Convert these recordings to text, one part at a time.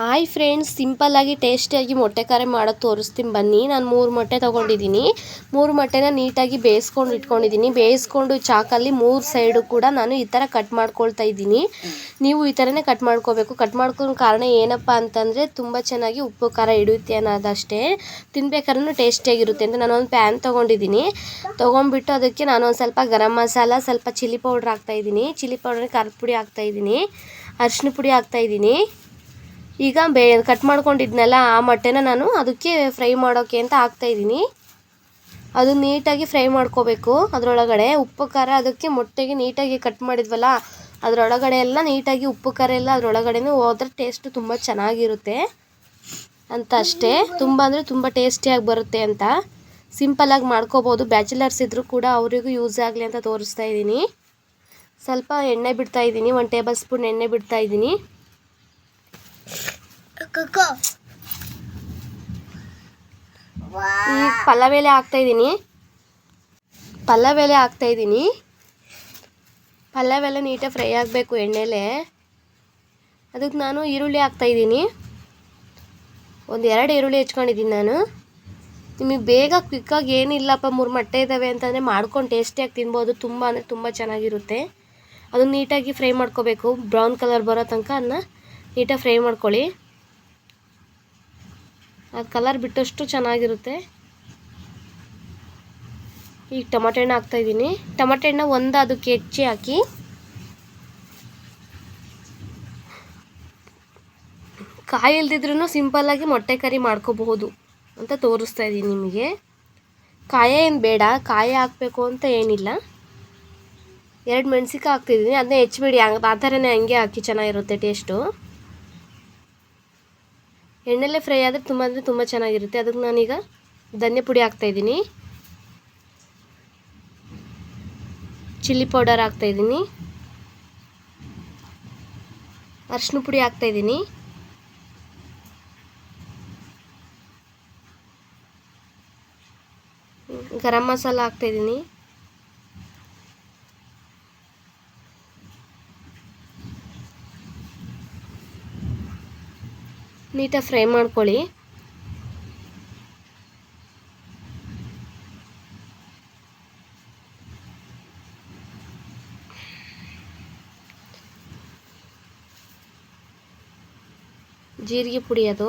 Hi friends ಸಿಂಪಲ್ಲಾಗಿ ಟೇಸ್ಟಿಯಾಗಿ ಮೊಟ್ಟೆ ಕರೆ ಮಾಡೋದು ತೋರಿಸ್ತೀನಿ ಬನ್ನಿ. ನಾನು ಮೂರು ಮೊಟ್ಟೆ ತೊಗೊಂಡಿದ್ದೀನಿ. ಮೂರು ಮೊಟ್ಟೆನ ನೀಟಾಗಿ ಬೇಯಿಸ್ಕೊಂಡು ಇಟ್ಕೊಂಡಿದ್ದೀನಿ. ಬೇಯಿಸ್ಕೊಂಡು ಚಾಕಲ್ಲಿ ಮೂರು ಸೈಡು ಕೂಡ ನಾನು ಈ ಥರ ಕಟ್ ಮಾಡ್ಕೊಳ್ತಾ ಇದ್ದೀನಿ. ನೀವು ಈ ಥರನೇ ಕಟ್ ಮಾಡ್ಕೋಬೇಕು. ಕಟ್ ಮಾಡ್ಕೊಳ್ಳೋ ಕಾರಣ ಏನಪ್ಪ ಅಂತಂದರೆ ತುಂಬ ಚೆನ್ನಾಗಿ ಉಪ್ಪು, ಖಾರ ಹಿಡಿಯುತ್ತೆ ಅನ್ನೋದಷ್ಟೇ. ತಿನ್ಬೇಕಾದ್ರೂ ಟೇಸ್ಟಿಯಾಗಿರುತ್ತೆ ಅಂತ ನಾನು ಒಂದು ಪ್ಯಾನ್ ತೊಗೊಂಡಿದ್ದೀನಿ. ತೊಗೊಂಡ್ಬಿಟ್ಟು ಅದಕ್ಕೆ ನಾನು ಒಂದು ಸ್ವಲ್ಪ ಗರಂ ಮಸಾಲ, ಸ್ವಲ್ಪ ಚಿಲ್ಲಿ ಪೌಡ್ರ್ ಹಾಕ್ತಾಯಿದ್ದೀನಿ ಚಿಲ್ಲಿ ಪೌಡ್ರ್ ಖಾರದ ಪುಡಿ ಹಾಕ್ತಾಯಿದ್ದೀನಿ ಅರಿಶಿನ ಪುಡಿ ಹಾಕ್ತಾಯಿದ್ದೀನಿ ಈಗ ಬೇ ಕಟ್ ಮಾಡ್ಕೊಂಡಿದ್ನಲ್ಲ ಆ ಮೊಟ್ಟೆನ ನಾನು ಅದಕ್ಕೆ ಫ್ರೈ ಮಾಡೋಕ್ಕೆ ಅಂತ ಹಾಕ್ತಾಯಿದ್ದೀನಿ ಅದು ನೀಟಾಗಿ ಫ್ರೈ ಮಾಡ್ಕೋಬೇಕು ಅದರೊಳಗಡೆ. ಉಪ್ಪು, ಖಾರ ಅದಕ್ಕೆ ಮೊಟ್ಟೆಗೆ ನೀಟಾಗಿ ಕಟ್ ಮಾಡಿದ್ವಲ್ಲ, ಅದರೊಳಗಡೆ ಎಲ್ಲ ನೀಟಾಗಿ ಉಪ್ಪು, ಖಾರ ಎಲ್ಲ ಅದರೊಳಗಡೆನೂ ಹೋದ್ರೆ ಟೇಸ್ಟು ತುಂಬ ಚೆನ್ನಾಗಿರುತ್ತೆ ಅಂತ ಅಷ್ಟೇ. ತುಂಬ ಅಂದರೆ ತುಂಬ ಟೇಸ್ಟಿಯಾಗಿ ಬರುತ್ತೆ ಅಂತ. ಸಿಂಪಲಾಗಿ ಮಾಡ್ಕೋಬೋದು. ಬ್ಯಾಚುಲರ್ಸ್ ಇದ್ದರೂ ಕೂಡ ಅವರಿಗೂ ಯೂಸ್ ಆಗಲಿ ಅಂತ ತೋರಿಸ್ತಾ ಇದ್ದೀನಿ. ಸ್ವಲ್ಪ ಎಣ್ಣೆ ಬಿಡ್ತಾಯಿದ್ದೀನಿ ಒಂದು ಟೇಬಲ್ ಸ್ಪೂನ್ ಎಣ್ಣೆ ಬಿಡ್ತಾ ಈಗ ಪಲಾವ್ ಎಲೆ ಹಾಕ್ತಾ ಇದ್ದೀನಿ. ಪಲಾವ್ ಎಲೆ ಹಾಕ್ತಾ ಇದ್ದೀನಿ. ಪಲಾವ್ ಎಲ್ಲ ನೀಟಾಗಿ ಫ್ರೈ ಆಗಬೇಕು ಎಣ್ಣೆಲೆ. ಅದಕ್ಕೆ ನಾನು ಈರುಳ್ಳಿ ಹಾಕ್ತಾ ಇದ್ದೀನಿ. ಒಂದು ಎರಡು ಈರುಳ್ಳಿ ಹೆಚ್ಕೊಂಡಿದ್ದೀನಿ ನಾನು. ನಿಮಗೆ ಬೇಗ ಕ್ವಿಕ್ಕಾಗಿ ಏನಿಲ್ಲಪ್ಪ, ಮೂರು ಮೊಟ್ಟೆ ಇದ್ದಾವೆ ಅಂತಂದರೆ ಮಾಡ್ಕೊಂಡು ಟೇಸ್ಟಿಯಾಗಿ ತಿನ್ಬೋದು. ತುಂಬ ಅಂದರೆ ತುಂಬ ಚೆನ್ನಾಗಿರುತ್ತೆ. ಅದನ್ನು ನೀಟಾಗಿ ಫ್ರೈ ಮಾಡ್ಕೋಬೇಕು. ಬ್ರೌನ್ ಕಲರ್ ಬರೋ ತನಕ ಅದನ್ನ ನೀಟಾಗಿ ಫ್ರೈ ಮಾಡ್ಕೊಳ್ಳಿ. ಅದು ಕಲರ್ ಬಿಟ್ಟಷ್ಟು ಚೆನ್ನಾಗಿರುತ್ತೆ. ಈಗ ಟೊಮಟೆ ಹಣ್ಣು ಹಾಕ್ತಾಯಿದ್ದೀನಿ ಟೊಮಟೆ ಹಣ್ಣು ಒಂದು ಅದಕ್ಕೆ ಹೆಚ್ಚಿ ಹಾಕಿ. ಕಾಯಿ ಇಲ್ದಿದ್ರೂ ಸಿಂಪಲ್ಲಾಗಿ ಮೊಟ್ಟೆ ಕರಿ ಮಾಡ್ಕೋಬಹುದು ಅಂತ ತೋರಿಸ್ತಾ ಇದ್ದೀನಿ ನಿಮಗೆ. ಕಾಯ ಏನು ಬೇಡ, ಕಾಯಿ ಹಾಕಬೇಕು ಅಂತ ಏನಿಲ್ಲ. ಎರಡು ಮೆಣಸಿಕಾಯಿ ಹಾಕ್ತಿದ್ದೀನಿ. ಅದನ್ನೇ ಹೆಚ್ಚಿಬಿಡಿ ಆ ಥರನೇ ಹಂಗೆ ಹಾಕಿ ಚೆನ್ನಾಗಿರುತ್ತೆ ಟೇಸ್ಟು ಎಣ್ಣೆಲ್ಲೇ ಫ್ರೈ ಆದರೆ ತುಂಬ ಅಂದರೆ ತುಂಬ ಚೆನ್ನಾಗಿರುತ್ತೆ. ಅದಕ್ಕೆ ನಾನೀಗ ಧನ್ಯ ಪುಡಿ ಹಾಕ್ತಾಯಿದ್ದೀನಿ ಚಿಲ್ಲಿ ಪೌಡರ್ ಹಾಕ್ತಾಯಿದ್ದೀನಿ ಅರ್ಶಿನ ಪುಡಿ ಹಾಕ್ತಾಯಿದ್ದೀನಿ ಗರಂ ಮಸಾಲ ಹಾಕ್ತಾಯಿದ್ದೀನಿ ನೀಟಾಗಿ ಫ್ರೈ ಮಾಡ್ಕೊಳ್ಳಿ. ಜೀರಿಗೆ ಪುಡಿ ಅದು.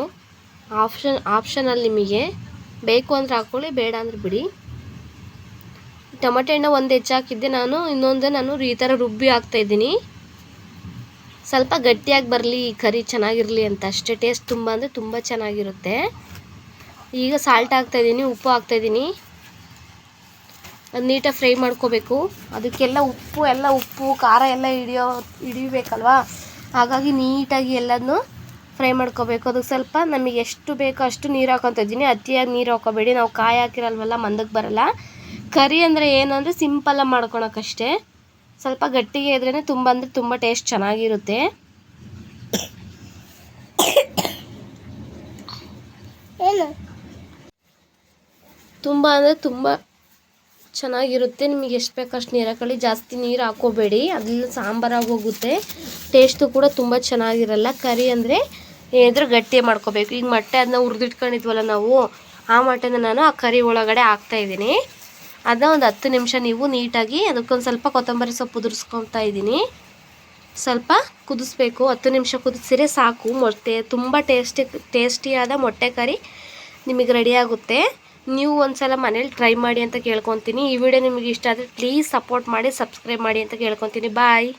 ಆಪ್ಷನ್, ಆಪ್ಷನಲ್ಲಿ ನಿಮಗೆ ಬೇಕು ಅಂದ್ರೆ ಹಾಕ್ಕೊಳ್ಳಿ, ಬೇಡ ಅಂದ್ರೆ ಬಿಡಿ. ಟೊಮೆಟೊ ಹಣ್ಣು ಒಂದು ಹೆಚ್ಚಾಕಿದ್ದೆ ನಾನು, ಇನ್ನೊಂದು ನಾನು ಈ ಥರ ರುಬ್ಬಿ ಹಾಕ್ತಾಯಿದ್ದೀನಿ ಸ್ವಲ್ಪ ಗಟ್ಟಿಯಾಗಿ ಬರಲಿ ಕರಿ ಚೆನ್ನಾಗಿರಲಿ ಅಂತ. ಅಷ್ಟೇ ಟೇಸ್ಟ್ ತುಂಬ ಅಂದರೆ ತುಂಬ ಚೆನ್ನಾಗಿರುತ್ತೆ. ಈಗ ಸಾಲ್ಟ್ ಹಾಕ್ತಾಯಿದ್ದೀನಿ ಉಪ್ಪು ಹಾಕ್ತಾಯಿದ್ದೀನಿ ಅದು ನೀಟಾಗಿ ಫ್ರೈ ಮಾಡ್ಕೋಬೇಕು. ಅದಕ್ಕೆಲ್ಲ ಉಪ್ಪು, ಎಲ್ಲ ಉಪ್ಪು, ಖಾರ ಎಲ್ಲ ಹಿಡಿಯೋ, ಹಿಡಿಬೇಕಲ್ವಾ? ಹಾಗಾಗಿ ನೀಟಾಗಿ ಎಲ್ಲದನ್ನು ಫ್ರೈ ಮಾಡ್ಕೋಬೇಕು. ಅದಕ್ಕೆ ಸ್ವಲ್ಪ ನಮಗೆ ಎಷ್ಟು ಬೇಕೋ ಅಷ್ಟು ನೀರು ಹಾಕೊತ ಇದ್ದೀನಿ. ಅತಿಯಾಗಿ ನೀರು ಹಾಕೋಬೇಡಿ ನಾವು ಕಾಯಿ ಹಾಕಿರಲ್ವಲ್ಲ ಮಂದಕ್ಕೆ ಬರಲ್ಲ. ಕರಿ ಅಂದರೆ ಏನು ಅಂದರೆ ಸಿಂಪಲ್ಲಾಗಿ ಮಾಡ್ಕೊಳಕ್ಕಷ್ಟೇ ಸ್ವಲ್ಪ ಗಟ್ಟಿಗೆ ಇದ್ರೇ ತುಂಬ ಅಂದರೆ ತುಂಬ ಟೇಸ್ಟ್ ಚೆನ್ನಾಗಿರುತ್ತೆ. ತುಂಬ ಅಂದರೆ ತುಂಬ ಚೆನ್ನಾಗಿರುತ್ತೆ. ನಿಮಗೆ ಎಷ್ಟು ಬೇಕಷ್ಟು ಅಷ್ಟು ನೀರು ಹಾಕೊಳ್ಳಿ ಜಾಸ್ತಿ ನೀರು ಹಾಕೋಬೇಡಿ. ಅದನ್ನು ಸಾಂಬಾರಾಗಿ ಹೋಗುತ್ತೆ ಟೇಸ್ಟು ಕೂಡ ತುಂಬ ಚೆನ್ನಾಗಿರಲ್ಲ. ಕರಿ ಅಂದರೆ ಏನಾದರೂ ಗಟ್ಟಿಯೇ ಮಾಡ್ಕೋಬೇಕು. ಈಗ ಮೊಟ್ಟೆ ಅದನ್ನ ಹುರಿದಿಟ್ಕೊಂಡಿದ್ವಲ್ಲ ನಾವು ಆ ಮೊಟ್ಟೆನ ನಾನು ಆ ಕರಿ ಒಳಗಡೆ ಹಾಕ್ತಾಯಿದ್ದೀನಿ ಅದನ್ನ ಒಂದು ಹತ್ತು ನಿಮಿಷ ನೀವು ನೀಟಾಗಿ ಅದಕ್ಕೊಂದು ಸ್ವಲ್ಪ ಕೊತ್ತಂಬರಿ ಸೊಪ್ಪು ಉದುರಿಸ್ಕೊತಾ ಇದ್ದೀನಿ. ಸ್ವಲ್ಪ ಕುದಿಸ್ಬೇಕು. ಹತ್ತು ನಿಮಿಷ ಕುದಿಸಿದ್ರೆ ಸಾಕು. ಮೊಟ್ಟೆ ತುಂಬ ಟೇಸ್ಟಿ, ಟೇಸ್ಟಿಯಾದ ಮೊಟ್ಟೆ ಕರಿ ನಿಮಗೆ ರೆಡಿಯಾಗುತ್ತೆ ನೀವು ಒಂದು ಸಲ ಮನೇಲಿ ಟ್ರೈ ಮಾಡಿ ಅಂತ ಕೇಳ್ಕೊತೀನಿ. ಈ ವಿಡಿಯೋ ನಿಮಗೆ ಇಷ್ಟ ಆದರೆ ಪ್ಲೀಸ್ ಸಪೋರ್ಟ್ ಮಾಡಿ ಸಬ್ಸ್ಕ್ರೈಬ್ ಮಾಡಿ ಅಂತ ಕೇಳ್ಕೊತೀನಿ. ಬಾಯ್